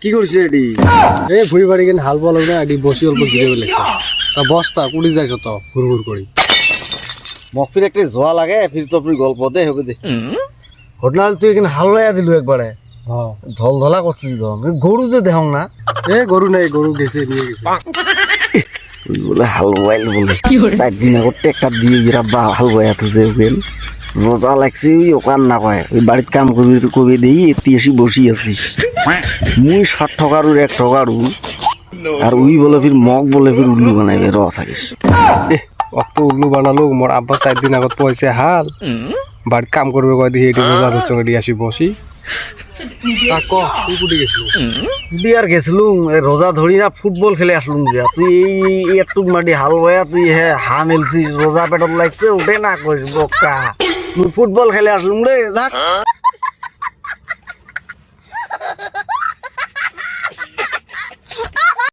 কি করছিস এটি? এই ভুঁড়ি বাড়ি কেন হাল বলো না এটি বসি অল্প জিরে লাগছে তা বস্তা কুড়ি যাইছ তো ঘুর ঘুর করি মোক ফির একটা জোয়া লাগে ফির তো ফির গল্প দে হবে দে। ঘটনা তুই এখানে হাল লাইয়া দিলু একবারে হ্যাঁ ধল ধলা করছিস তো গরু যে দেহ না? এ গরু নাই গরু গেছে নিয়ে গেছে। বলে হাল বয়াল বলে চার দিন আগত ট্রেক্টর দিয়ে বিরাট বা হাল বয়া তুছে ওকেন রোজা লাগছে ওই ওকান না কয় ওই বাড়িতে কাম করবি তো কবি দেই এতি এসে বসি আছিস। মুই ষাট টকারুর এক টকারু আর উই বলে ফির মগ বলে ফির উল্লু বানাইবে র থাকিস। অত উল্লু বানালো মোর আব্বা চার দিন আগত পয়সা হাল। বাড়ির কাম করবে কয় দেখি এটি বোঝা ধরছ এটি আসি বসি। তুই বিয়ার গেছিলুম এই রোজা ধরি না ফুটবল খেলে আসলুম যে তুই এই একটু মাটি হাল বয়া তুই হে হা মেলছিস রোজা পেটত লাগছে উঠে না করিস বকা। মুই ফুটবল খেলে আসলুম রে দেখ